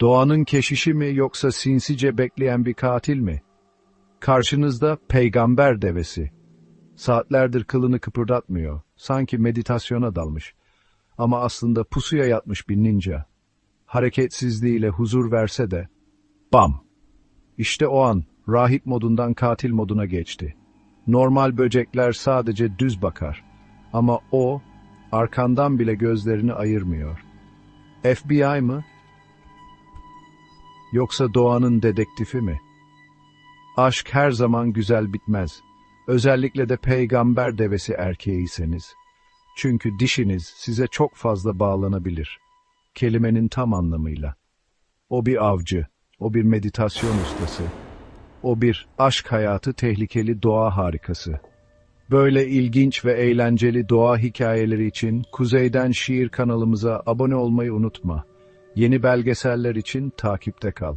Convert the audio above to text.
Doğanın keşişi mi yoksa sinsice bekleyen bir katil mi? Karşınızda peygamber devesi. Saatlerdir kılını kıpırdatmıyor. Sanki meditasyona dalmış. Ama aslında pusuya yatmış bir ninja. Hareketsizliğiyle huzur verse de bam! İşte o an rahip modundan katil moduna geçti. Normal böcekler sadece düz bakar. Ama o arkandan bile gözlerini ayırmıyor. FBI mı? Yoksa doğanın dedektifi mi? Aşk her zaman güzel bitmez. Özellikle de peygamber devesi erkeğiyseniz. Çünkü dişiniz size çok fazla bağlanabilir. Kelimenin tam anlamıyla. O bir avcı, o bir meditasyon ustası. O bir aşk hayatı tehlikeli doğa harikası. Böyle ilginç ve eğlenceli doğa hikayeleri için Kuzeyden Şiir kanalımıza abone olmayı unutma. Yeni belgeseller için takipte kal.